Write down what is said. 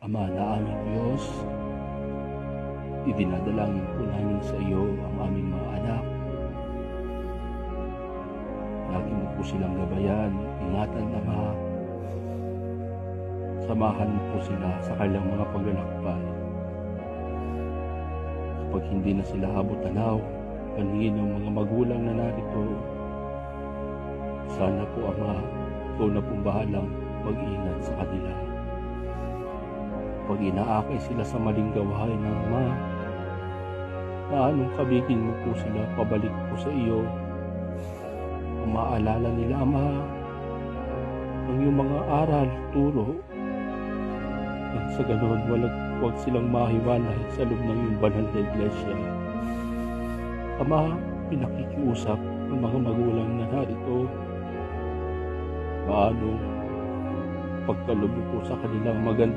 Ama na aming Diyos, idinadalangin po namin sa iyo ang aming mga anak. Lagi mo po silang gabayan, ingatan Ama. Samahan mo po sila sa kanilang mga paglalakbay. Kapag hindi na sila habot-tanaw, paningin ng mga magulang na narito, sana po Ama, ikaw na pong bahalang mag-ingat. Pag inaakay sila sa maling gawain ng Ama, paanong kabigin mo po sila pabalik po sa iyo? Ang maalala nila, Ama, ang iyong mga aral, turo, nang sa ganoon, walang, huwag silang mahiwalay sa loob ng iyong banal na iglesia. Ama, pinakikiusap ng mga magulang na narito, paano pagkalubo po sa kanilang maganda